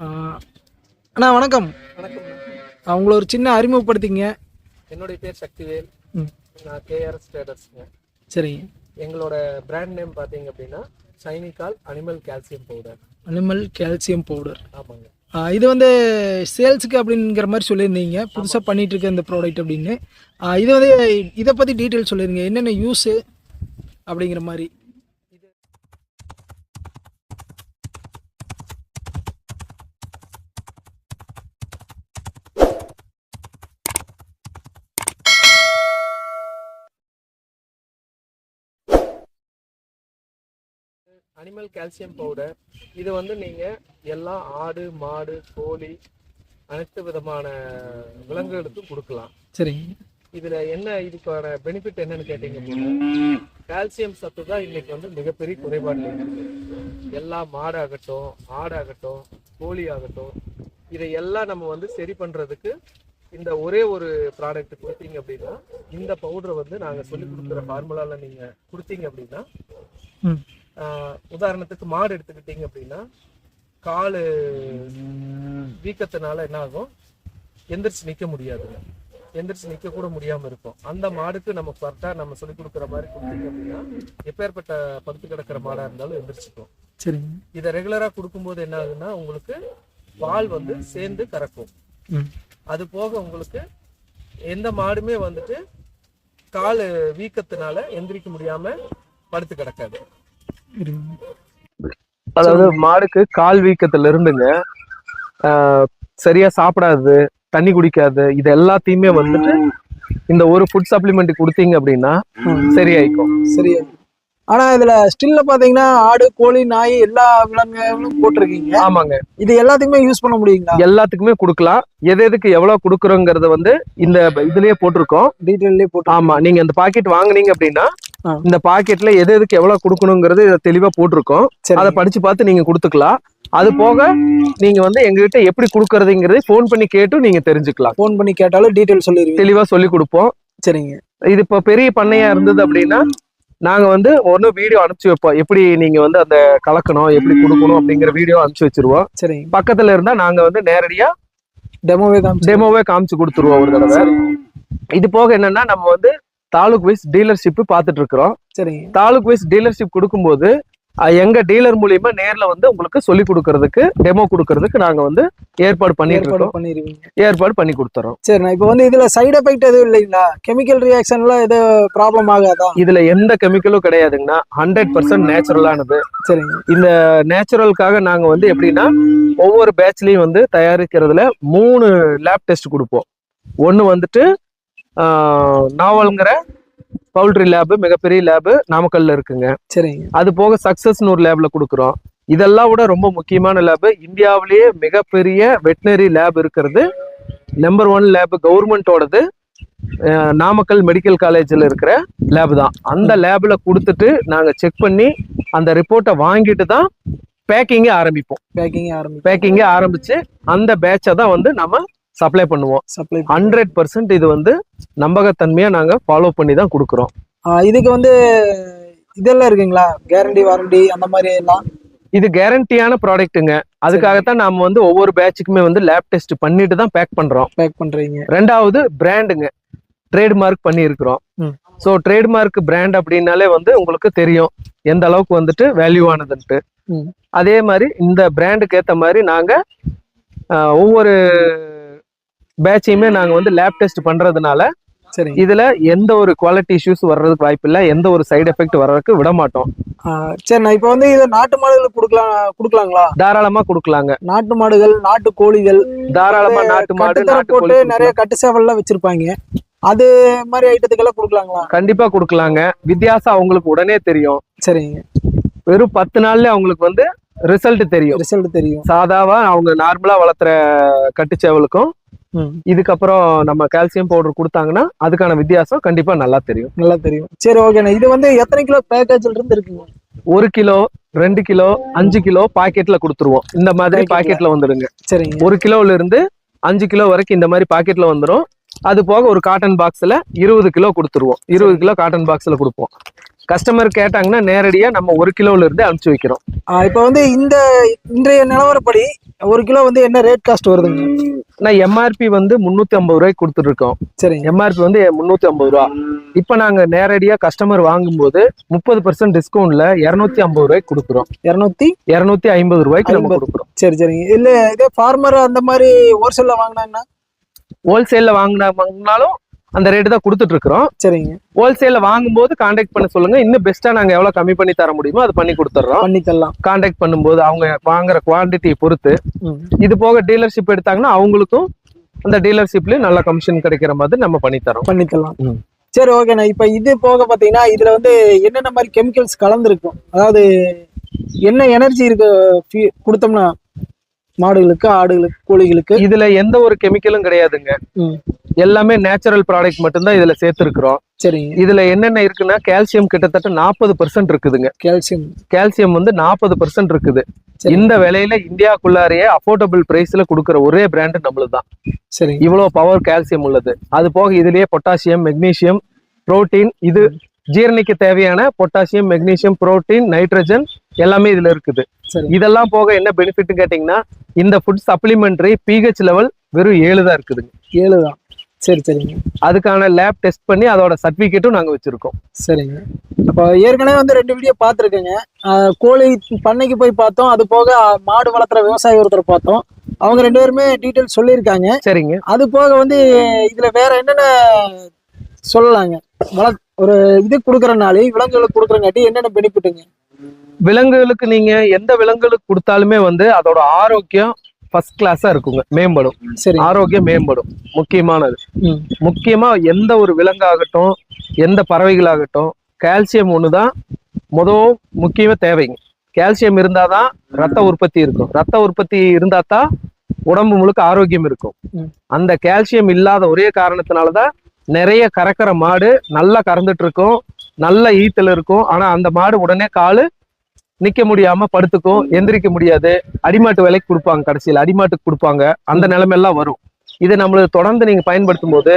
அண்ணா வணக்கம். வணக்கம். ஆ, உங்களை ஒரு சின்ன அறிமுகப்படுத்திங்க என்னுடைய பேர் சக்திவேல். நான் கேஆர்எஸ் ட்ரேடர்ஸ்ங்க சரிங்க எங்களோட பிராண்ட் நேம் பார்த்தீங்க அப்படின்னா சைனிகால் animal calcium powder animal calcium powder ஆமாங்க. இது வந்து சேல்ஸுக்கு அப்படிங்கிற மாதிரி சொல்லியிருந்தீங்க. புதுசாக பண்ணிட்டு இருக்க இந்த ப்ராடக்ட் அப்படின்னு. இது வந்து இதை பற்றி டீட்டெயில் சொல்லிருங்க. என்னென்ன யூஸு அப்படிங்கிற மாதிரி. அனிமல் கால்சியம் பவுடர் இது வந்து நீங்கள் எல்லா ஆடு மாடு கோழி அனைத்து விதமான விலங்குகளுக்கும் கொடுக்கலாம். சரிங்க. இதில் என்ன இதுக்கான பெனிஃபிட் என்னன்னு கேட்டீங்க கால்சியம் சத்து தான் இன்னைக்கு வந்து மிகப்பெரிய குறைபாடு. எல்லா மாடாகட்டும் ஆடாகட்டும் கோழி ஆகட்டும் இதை எல்லாம் நம்ம வந்து சரி பண்ணுறதுக்கு இந்த ஒரே ஒரு ப்ராடக்ட் கொடுத்தீங்க அப்படின்னா இந்த பவுடரை வந்து நாங்கள் சொல்லி கொடுக்குற ஃபார்முலாவில் நீங்கள் கொடுத்தீங்க அப்படின்னா உதாரணத்துக்கு மாடு எடுத்துக்கிட்டீங்க அப்படின்னா கால் வீக்கத்தினால என்ன ஆகும் எந்திரிச்சு நிற்க முடியாதுங்க. எந்திரிச்சு நிற்க கூட முடியாம இருக்கும். அந்த மாடுக்கு நம்ம கரெக்டாக நம்ம சொல்லி கொடுக்குற மாதிரி கொடுத்தீங்க அப்படின்னா எப்பேற்பட்ட படுத்து கிடக்கிற மாடா இருந்தாலும் எந்திரிச்சுக்கும். சரிங்க. இதை ரெகுலராக கொடுக்கும்போது என்ன ஆகுதுன்னா உங்களுக்கு பால் வந்து சேர்ந்து கறக்கும். அது போக உங்களுக்கு எந்த மாடுமே வந்துட்டு கால் வீக்கத்தினால எந்திரிக்க முடியாம படுத்து கிடக்காது. அதாவது மாடுக்கு கால் வீக்கத்துல இருந்துங்க. சரியா சாப்பிடாது தண்ணி குடிக்காது இது எல்லாத்தையுமே வந்துட்டு இந்த ஒரு ஃபுட் சப்ளிமெண்ட் கொடுத்தீங்க அப்படின்னா சரியாயிக்கும். சரியா ஆனா இதுல ஸ்டில்ல பாத்தீங்கன்னா ஆடு கோழி நாய் எல்லா விலங்குகளும் போட்டிருக்கீங்க. ஆமாங்க. இது எல்லாத்துக்குமே யூஸ் பண்ண முடியுங்களா? எல்லாத்துக்குமே கொடுக்கலாம். எது எதுக்கு எவ்வளவு கொடுக்குறோங்கிறத வந்து இந்த இதுலயே போட்டிருக்கோம். டீட்டெயிலே போட்டு ஆமா நீங்க இந்த பாக்கெட் வாங்குனீங்க அப்படின்னா. இந்த பாக்கெட்ல எது எதுக்கு எவ்வளவு கொடுக்கணுங்கிறது தெளிவா போட்டிருக்கோம். சரி. அதை படிச்சு பார்த்து நீங்க கொடுத்துக்கலாம். அது போக நீங்க வந்து எங்ககிட்ட எப்படி கொடுக்கறதுங்கிறதை ஃபோன் பண்ணி கேட்டு நீங்க தெரிஞ்சுக்கலாம். ஃபோன் பண்ணி கேட்டாலும் டீட்டெயில் சொல்லிடுவீங்க. தெளிவா சொல்லி கொடுப்போம். சரிங்க. இது இப்போ பெரிய பண்ணையா இருந்தது அப்படின்னா நாங்க வந்து ஒண்ணு வீடியோ அனுப்பிச்சு வைப்போம். எப்படி நீங்க வந்து அந்த கலக்கணும் எப்படி கொடுக்கணும் அப்படிங்கிற வீடியோ அனுப்பிச்சு வச்சிருவோம். சரிங்க. பக்கத்துல இருந்தா நாங்க வந்து நேரடியா டெமோவே காமிச்சு டெமோவே காமிச்சு கொடுத்துருவோம் ஒரு தடவை. இது போக என்னன்னா நம்ம வந்து தாலுக் வைஸ் டீலர்ஷிப் பார்த்துட்டு இருக்கிறோம் சரிங்க. தாலுக் வைஸ் டீலர்ஷிப் கொடுக்கும்போது எங்க டீலர் மூலியமா நேர்ல வந்து உங்களுக்கு சொல்லி கொடுக்கறதுக்கு டெமோ கொடுக்கறதுக்கு நாங்க வந்து ஏற்பாடு பண்ணிட்டு ஏற்பாடு பண்ணி கொடுத்துறோம். சரிண்ணா இப்போ வந்து இதுல சைடு எஃபெக்ட் எதுவும் இல்லைங்களா? கெமிக்கல் ரியாக்ஷன்லாம் எதுவும் ப்ராப்ளம் ஆகாதா? இதுல எந்த கெமிக்கலும் கிடையாதுங்கண்ணா. ஹண்ட்ரட் பர்சன்ட் நேச்சுரலானது சரிங்க. இந்த நேச்சுரலுக்காக நாங்க வந்து எப்படின்னா ஒவ்வொரு பேட்ச்லயும் வந்து தயாரிக்கிறதுல மூணு லேப் டெஸ்ட் கொடுப்போம். ஒன்று வந்துட்டு நாவல்ங்கிற பவுல்ட்ரி லேபு மிகப்பெரிய லேபு நாமக்கல்ல இருக்குங்க. சரிங்க. அது போக சக்சஸ்னு ஒரு லேப்ல கொடுக்குறோம். இதெல்லாம் விட ரொம்ப முக்கியமான லேபு இந்தியாவிலேயே மிகப்பெரிய வெட்டினரி லேப் இருக்கிறது. நம்பர் ஒன் லேபு கவர்மெண்ட்டோடது அஹ், நாமக்கல் மெடிக்கல் காலேஜில் இருக்கிற லேப் தான். அந்த லேப்ல கொடுத்துட்டு நாங்கள் செக் பண்ணி அந்த ரிப்போர்ட்டை வாங்கிட்டு தான் பேக்கிங்கே ஆரம்பிப்போம். பேக்கிங் ஆரம்பிக்கும் பேக்கிங்கே ஆரம்பிச்சு அந்த பேட்சை தான் வந்து நம்ம சப்ளை பண்ணுவோம். சப்ளை ஹண்ட்ரட் பர்சன்ட் இது வந்து நம்பகத்தன்மையாக நாங்கள் ஃபாலோ பண்ணி தான் கொடுக்குறோம். இதுக்கு வந்து இதெல்லாம் இருக்குங்களா? கேரண்டி வாரண்டி அந்த மாதிரி எல்லாம்? இது கேரண்டியான ப்ராடக்ட்டுங்க அதுக்காகத்தான் நாம வந்து ஒவ்வொரு பேட்சுக்குமே வந்து லேப் டெஸ்ட் பண்ணிட்டு தான் பேக் பண்றோம். பேக் பண்றீங்க. ரெண்டாவது பிராண்டுங்க ட்ரேட்மார்க் பண்ணி இருக்கிறோம் ம். ஸோ ட்ரேட்மார்க் பிராண்ட் அப்படின்னாலே வந்து உங்களுக்கு தெரியும். எந்த அளவுக்கு வந்துட்டு வேல்யூ ஆனதுன்ட்டு. அதே மாதிரி இந்த பிராண்டுக்கு ஏற்ற மாதிரி நாங்க ஆஹ், ஒவ்வொரு பேட்சையுமே நாங்க வந்து லேப் டெஸ்ட் பண்றதுனால சரிங்க. இதுல எந்த ஒரு குவாலிட்டி இஷ்யூஸ் வர்றதுக்கு வாய்ப்பு இல்லை எந்த ஒரு சைடு எஃபெக்ட் வர்றதுக்கு விட மாட்டோம். ஆ, சரிண்ணா இப்போ வந்து இது நாட்டு மாடுகளுக்கு கொடுக்கலாம் கொடுக்கலாங்களா? தாராளமா கொடுக்கலாங்க. நாட்டு மாடுகள் நாட்டு கோழிகள் தாராளமா நாட்டு மாடு போட்டு கோழி நிறைய கட்டு சேவல்லாம் வச்சிருப்பாங்க. அது மாதிரி ஐட்டத்துக்கெல்லாம் கொடுக்கலாங்களா? கண்டிப்பா கொடுக்கலாங்க. வித்தியாசம் அவங்களுக்கு உடனே தெரியும். சரிங்க. வெறும் பத்து நாள்ல அவங்களுக்கு வந்து ரிசல்ட் தெரியும். ரிசல்ட் தெரியும். சாதாவா அவங்க நார்மலா வளர்த்துற கட்டுச்சேவலுக்கும் ம், இதுக்கப்புறம் நம்ம கால்சியம் பவுடர் கொடுத்தாங்கன்னா அதுக்கான வித்தியாசம் கண்டிப்பா நல்லா தெரியும். நல்லா தெரியும். சரி ஓகேண்ணா இது வந்து எத்தனை கிலோ பேக்கேஜ்ல இருந்து இருக்குங்க? ஒரு கிலோ ரெண்டு கிலோ அஞ்சு கிலோ பாக்கெட்ல கொடுத்துருவோம். இந்த மாதிரி. பாக்கெட்ல. வந்துருங்க சரிங்க. ஒரு கிலோல இருந்து அஞ்சு கிலோ வரைக்கும் இந்த மாதிரி பாக்கெட்ல வந்துரும். அது போக ஒரு காட்டன் பாக்ஸ்ல இருபது கிலோ கொடுத்துருவோம். இருபது கிலோ காட்டன் பாக்ஸ்ல கொடுப்போம். கஸ்டமர் கேட்டாங்கன்னா நேரடியா நம்ம ஒரு கிலோல இருந்து அனுப்பிச்சு வைக்கிறோம். இப்போ வந்து இந்த இன்றைய நிலவரப்படி ஒரு கிலோ வந்து என்ன ரேட் காஸ்ட் வருதுங்க? நான் எம்ஆர்பி வந்து முந்நூத்தி ஐம்பது ரூபாய்க்கு கொடுத்துட்டு இருக்கோம் சரிங்க எம்ஆர்பி வந்து முந்நூத்தி ஐம்பது ரூபா. இப்போ நாங்க நேரடியா கஸ்டமர் வாங்கும்போது முப்பது பர்சன்ட் டிஸ்கவுண்ட்ல இருநூத்தி ஐம்பது ரூபாய்க்கு கொடுக்குறோம். இரநூத்தி? இருநூத்தி ஐம்பது ரூபாய்க்கு நம்ம. கொடுக்குறோம். சரி சரிங்க. இல்ல இதே ஃபார்மர் அந்த மாதிரி ஹோல்சேல்ல வாங்கினாங்கன்னா ஹோல்சேல்ல வாங்கினா வாங்கினாலும் அந்த ரேட்டு தான் கொடுத்துட்டு இருக்கிறோம் சரிங்க ஹோல்சேல்ல வாங்கும்போது கான்டாக்ட் பண்ண சொல்லுங்க. இன்னும் பெஸ்ட்டா நாங்க எவ்வளவு கம்மி பண்ணி தர முடியுமோ அது பண்ணி கொடுத்துட்றோம். பண்ணி தரலாம். கான்டாக்ட் பண்ணும்போது அவங்க வாங்குற குவாண்டிட்டியை பொறுத்து. இது போக டீலர்ஷிப் எடுத்தாங்கன்னா அவங்களுக்கும் அந்த டீலர்ஷிப்லயும் நல்ல கமிஷன் கிடைக்கிற மாதிரி நம்ம பண்ணி தரோம். பண்ணி தரலாம். சரி ஓகேண்ணா இப்போ இது போக பார்த்தீங்கன்னா இதுல வந்து என்னென்ன மாதிரி கெமிக்கல்ஸ் கலந்துருக்கும்? அதாவது என்ன எனர்ஜி இருக்கு கொடுத்தோம்னா? மாடுகளுக்கு ஆடுகளுக்கு கோழிகளுக்கு? இதுல எந்த ஒரு கெமிக்கலும் கிடையாதுங்க. எல்லாமே நேச்சுரல் ப்ராடக்ட் மட்டும்தான் இதுல சேர்த்திருக்கிறோம். சரிங்க. இதுல என்னென்ன இருக்குன்னா கால்சியம் கிட்டத்தட்ட நாற்பது பர்சன்ட் இருக்குதுங்க. கால்சியம் கால்சியம் வந்து நாற்பது பர்சன்ட் இருக்குது. சரி. இந்த விலையில இந்தியாக்குள்ளாரையே அஃபோர்டபுள் பிரைஸ்ல கொடுக்குற ஒரே பிராண்ட் நம்மளுது தான் சரிங்க. இவ்வளவு பவர் கால்சியம் உள்ளது. அது போக இதுலயே பொட்டாசியம் மெக்னீசியம் புரோட்டீன் இது ஜீரணிக்க தேவையான பொட்டாசியம் மெக்னீசியம் புரோட்டீன் நைட்ரஜன் எல்லாமே இதுல இருக்குது. சரி. இதெல்லாம் போக என்ன பெனிஃபிட் கேட்டிங்கன்னா இந்த ஃபுட் சப்ளிமெண்டரி பிஹெச் லெவல் வெறும் ஏழு தான் இருக்குதுங்க. ஏழு தான். சரி சரிங்க. அதுக்கான லேப் டெஸ்ட் பண்ணி அதோட சர்டிபிகேட்டும் நாங்க வச்சிருக்கோம். சரிங்க. அப்போ ஏற்கனவே வந்து ரெண்டு வீடியோ பார்த்துருக்கேங்க. கோழி பண்ணைக்கு போய் பார்த்தோம். அது போக மாடு வளர்த்துற விவசாயி ஒருத்தர் பார்த்தோம். அவங்க ரெண்டு பேருமே டீட்டெயில் சொல்லியிருக்காங்க. சரிங்க. அது போக வந்து இதுல வேற என்னென்ன சொல்லலாங்க? வள ஒரு இது கொடுக்குறனாலே விலங்குகளுக்கு கொடுக்குறங்காட்டி என்னென்ன பெனிஃபிட்டுங்க விலங்குகளுக்கு நீங்க எந்த விலங்குகளுக்கு கொடுத்தாலுமே வந்து அதோட ஆரோக்கியம் ஃபர்ஸ்ட் கிளாஸா இருக்குங்க. மேம்படும். சரி. ஆரோக்கியம் மேம்படும். முக்கியமானது. முக்கியமா எந்த ஒரு விலங்காகட்டும் எந்த பறவைகளாகட்டும் கால்சியம் ஒன்று தான் முதல் முக்கியமா தேவைங்க. கால்சியம் இருந்தாதான் ரத்த உற்பத்தி இருக்கும். ரத்த உற்பத்தி இருந்தா தான் உடம்பு முழுக்க ஆரோக்கியம் இருக்கும். அந்த கால்சியம் இல்லாத ஒரே காரணத்தினால தான் நிறைய கறக்கிற மாடு நல்லா கறந்துட்டு இருக்கும். நல்ல ஈத்தல் இருக்கும். ஆனா அந்த மாடு உடனே காலு நிக்க முடியாம படுத்துக்கும் எந்திரிக்க முடியாது. அடிமாட்டு விலைக்கு கொடுப்பாங்க கடைசியில். அடிமாட்டுக்கு கொடுப்பாங்க. அந்த நிலைமையெல்லாம் வரும். இதை நம்மளுக்கு தொடர்ந்து நீங்க பயன்படுத்தும் போது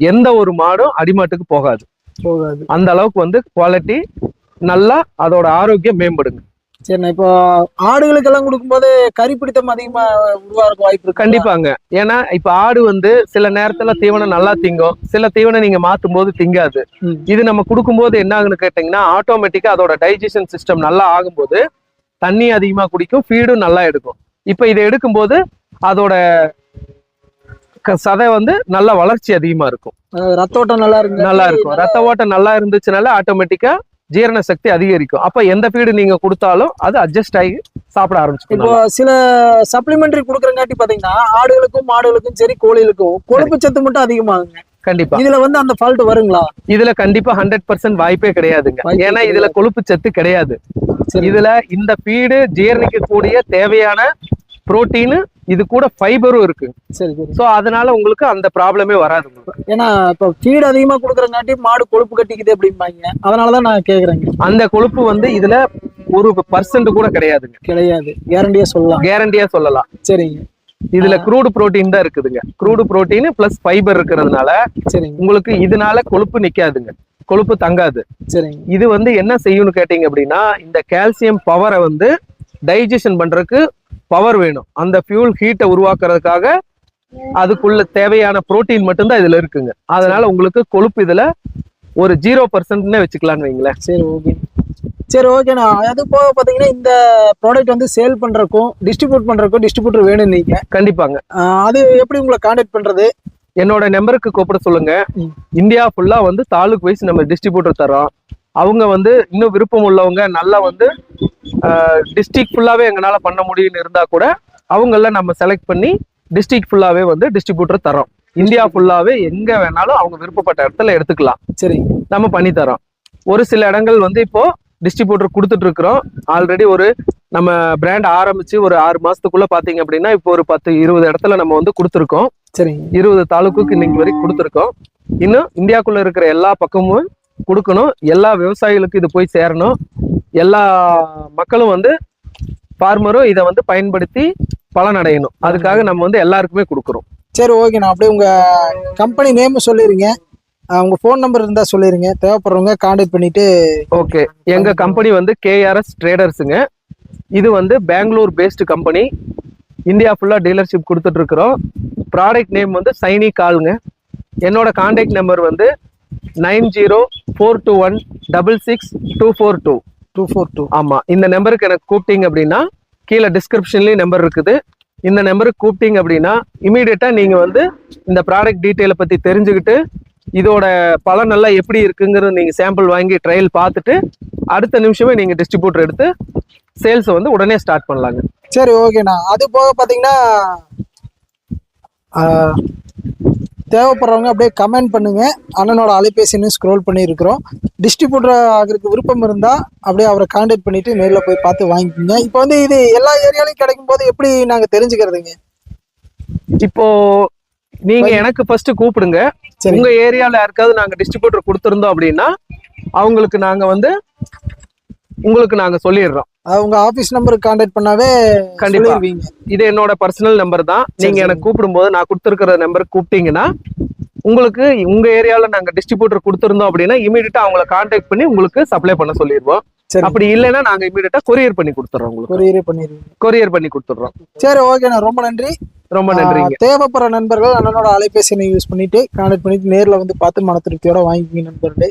எந்த ஒரு மாடும் அடிமாட்டுக்கு போகாது. போகாது. அந்த அளவுக்கு வந்து குவாலிட்டி நல்லா அதோட ஆரோக்கியம் மேம்படுங்க. சரிண்ணா இப்போ ஆடுகளுக்கெல்லாம் கொடுக்கும்போது கறி பிடித்தம் அதிகமா உருவாக வாய்ப்பு கண்டிப்பாங்க. ஏன்னா இப்ப ஆடு வந்து சில நேரத்துல தீவனம் நல்லா திங்கும். சில தீவனம் நீங்க மாத்தும் போது திங்காது. இது நம்ம கொடுக்கும்போது என்ன ஆகுன்னு கேட்டீங்கன்னா ஆட்டோமேட்டிக்கா அதோட டைஜஷன் சிஸ்டம் நல்லா ஆகும்போது தண்ணி அதிகமா குடிக்கும் ஃபீடும் நல்லா எடுக்கும். இப்ப இதை எடுக்கும்போது அதோட சதை வந்து நல்ல வளர்ச்சி அதிகமா இருக்கும். ரத்த ஓட்டம் நல்லா இருக்கு நல்லா இருக்கும். ரத்த ஓட்டம் நல்லா இருந்துச்சுனால ஆட்டோமேட்டிக்கா ஜீரண சக்தி அதிகரிக்கும். அப்ப எந்த ஃபீடு நீங்க கொடுத்தாலும் அது அட்ஜஸ்ட் ஆகி சாப்பிட ஆரம்பிச்சுக்கும் இப்போ சில சப்ளிமெண்டரி கொடுக்குறங்காட்டி பாத்தீங்கன்னா ஆடுகளுக்கும் மாடுகளுக்கும் சரி கோழிகளுக்கும் கொழுப்பு சத்து மட்டும் அதிகமாகுங்க. கண்டிப்பா. இதுல வந்து அந்த ஃபால்ட் வருங்களா? இதுல கண்டிப்பா ஹண்ட்ரட் பர்சன்ட் வாய்ப்பே கிடையாதுங்க. ஏன்னா இதுல கொழுப்பு சத்து கிடையாது. இதுல இந்த ஃபீடு ஜீரணிக்கக்கூடிய தேவையான புரோட்டீன் இது கூட ஃபைபரும் இருக்கு. சரி சரி. சோ அதனால உங்களுக்கு அந்த ப்ராப்ளமே வராது ஏன்னா இப்போ ஃபீட் அதிகமா கொடுக்குறங்காட்டி மாடு கொழுப்பு கட்டிக்குது அப்படிம்பாங்க. அதனாலதான் நான் கேக்குறேங்க. அந்த கொழுப்பு வந்து இதுல ஒரு பர்சன்ட் கூட கிடையாதுங்க. கிடையாது. கேரண்டியா சொல்லலாம். கேரண்டியா சொல்லலாம். சரிங்க. இதுல க்ரூடு புரோட்டீன் தான் இருக்குதுங்க. க்ரூடு புரோட்டீன் பிளஸ் ஃபைபர் இருக்கிறதுனால சரிங்க. உங்களுக்கு இதனால கொழுப்பு நிக்காதுங்க. கொழுப்பு தங்காது. சரிங்க. இது வந்து என்ன செய்யும்னு கேட்டீங்க அப்படின்னா இந்த கால்சியம் பவரை வந்து டைஜஷன் பண்றதுக்கு பவர் வேணும். அந்த ஃபியூல் ஹீட்டை உருவாக்குறதுக்காக அதுக்குள்ள தேவையான புரோட்டீன் மட்டும்தான் இதுல இருக்குங்க. அதனால உங்களுக்கு கொழுப்பு இதுல ஒரு ஜீரோ பர்சன்ட்னே வச்சுக்கலாம்னு வைங்களேன். சரி ஓகே சரி ஓகேண்ணா அது போக பார்த்தீங்கன்னா இந்த ப்ராடக்ட் வந்து சேல் பண்றதுக்கும் டிஸ்ட்ரிபியூட் பண்றதுக்கும் டிஸ்ட்ரிபியூட்டர் வேணும் நீங்க. கண்டிப்பாங்க. அது எப்படி உங்களை காண்டாக்ட் பண்றது? என்னோட நம்பருக்கு கூப்பிட சொல்லுங்க. இந்தியா ஃபுல்லா வந்து தாலுக் வைஸ் நம்ம டிஸ்ட்ரிபியூட்டர் தரோம் அவங்க வந்து இன்னும் விருப்பம் உள்ளவங்க நல்லா வந்து டிஸ்ட்ரிக்ட் ஃபுல்லாவே எங்களால பண்ண முடியும்னு இருந்தா கூட அவங்கள நம்ம செலக்ட் பண்ணி டிஸ்ட்ரிக்ட் ஃபுல்லாவே வந்து டிஸ்ட்ரிபியூட்டர் தரோம் இந்தியா ஃபுல்லாவே எங்க வேணாலும் அவங்க விருப்பப்பட்ட இடத்துல எடுத்துக்கலாம். சரிங்க நம்ம பண்ணி தரோம் ஒரு சில இடங்கள் வந்து இப்போ டிஸ்ட்ரிபியூட்டர் கொடுத்துட்டு இருக்கிறோம். ஆல்ரெடி ஒரு நம்ம பிராண்ட் ஆரம்பிச்சு ஒரு ஆறு மாசத்துக்குள்ள பாத்தீங்க அப்படின்னா இப்போ ஒரு பத்து இருபது இடத்துல நம்ம வந்து கொடுத்துருக்கோம். சரிங்க இருபது தாலுக்குக்கு இன்னைக்கு வரைக்கும் கொடுத்துருக்கோம். இன்னும் இந்தியாக்குள்ள இருக்கிற எல்லா பக்கமும் கொடுக்கணும். எல்லா விவசாயிகளுக்கும் இது போய் சேரணும். எல்லா மக்களும் வந்து ஃபார்மரும் இதை வந்து பயன்படுத்தி பலனடையணும். அதுக்காக நம்ம வந்து எல்லாருக்குமே கொடுக்குறோம். சரி ஓகேண்ணா அப்படியே உங்க கம்பெனி நேம் சொல்லிடுங்க. அவங்க ஃபோன் நம்பர் இருந்தா சொல்லிருங்க தேவைப்படுறவங்க கான்டாக்ட் பண்ணிட்டு ஓகே எங்க கம்பெனி வந்து கேஆர்எஸ் ட்ரேடர்ஸுங்க இது வந்து பெங்களூர் பேஸ்டு கம்பெனி இந்தியா ஃபுல்லா டீலர்ஷிப் கொடுத்துட்டு இருக்கிறோம் ப்ராடக்ட் நேம் வந்து சைனி காலுங்க என்னோட கான்டாக்ட் நம்பர் வந்து nine zero four two one double six two four two two four two ஆமா இந்த நம்பருக்கு எனக்கு கூப்பிட்டீங்க அப்படின்னா கீழே டிஸ்கிரிப்ஷன்லயும் நம்பர் இருக்குது. இந்த நம்பருக்கு கூப்பிட்டீங்க அப்படின்னா இமீடியட்டா நீங்க வந்து இந்த ப்ராடக்ட் டீட்டெயிலை பத்தி தெரிஞ்சுக்கிட்டு இதோட பலன் எல்லாம் எப்படி இருக்குங்கிறது நீங்க சாம்பிள் வாங்கி ட்ரையல் பார்த்துட்டு அடுத்த நிமிஷமே நீங்க டிஸ்ட்ரிபியூட்டர் எடுத்து சேல்ஸை வந்து உடனே ஸ்டார்ட் பண்ணலாங்க. சரி ஓகேண்ணா அது போக பார்த்தீங்கன்னா தேவைப்படுறவங்க அப்படியே கமெண்ட் பண்ணுங்க. அண்ணனோட அலைபேசின்னு ஸ்க்ரோல் பண்ணியிருக்கிறோம். டிஸ்ட்ரிபியூட்டர் ஆகிறதுக்கு விருப்பம் இருந்தால் அப்படியே அவரை கான்டாக்ட் பண்ணிட்டு நேரில் போய் பார்த்து வாங்கிக்கோங்க. இப்போ வந்து இது எல்லா ஏரியாலையும் கிடைக்கும் போது எப்படி நாங்கள் தெரிஞ்சுக்கிறதுங்க? இப்போ நீங்க எனக்கு ஃபர்ஸ்ட் கூப்பிடுங்க. உங்க ஏரியால யாருக்காவது நாங்க டிஸ்ட்ரிபியூட்டர் கொடுத்துருந்தோம் அப்படின்னா அவங்களுக்கு நாங்க வந்து உங்களுக்கு நாங்க சொல்லிடுறோம். அவங்க ஆஃபீஸ் நம்பருக்கு கான்டாக்ட் பண்ணாவே கண்டிப்பா. இது என்னோட பர்சனல் நம்பர் தான். நீங்க. எனக்கு கூப்பிடும்போது நான் கொடுத்துருக்கிற நம்பருக்கு கூப்பிட்டீங்கன்னா உங்களுக்கு உங்க ஏரியால நாங்க டிஸ்ட்ரிபியூட்டர் கொடுத்துருந்தோம் அப்படின்னா இமீடியட்டா அவங்கள கான்டாக்ட் பண்ணி உங்களுக்கு சப்ளை பண்ண சொல்லிடுவோம். அப்படி இல்லைன்னா நாங்க இமீடியட்டா கொரியர் பண்ணி கொடுத்துறோம் உங்களுக்கு. கொரியரே பண்ணிடுவீங்க. கொரியர் பண்ணி கொடுத்துடுறோம் சரி ஓகேண்ணா ரொம்ப நன்றி. ரொம்ப நன்றிங்க. ஆஹ், தேவைப்படுற நண்பர்கள் அண்ணனோட அலைபேசியை யூஸ் பண்ணிட்டு கான்டாக்ட் பண்ணிட்டு நேர்ல வந்து பார்த்து மன திருப்தியோட வாங்கிக்கிங்க நண்பர்களே.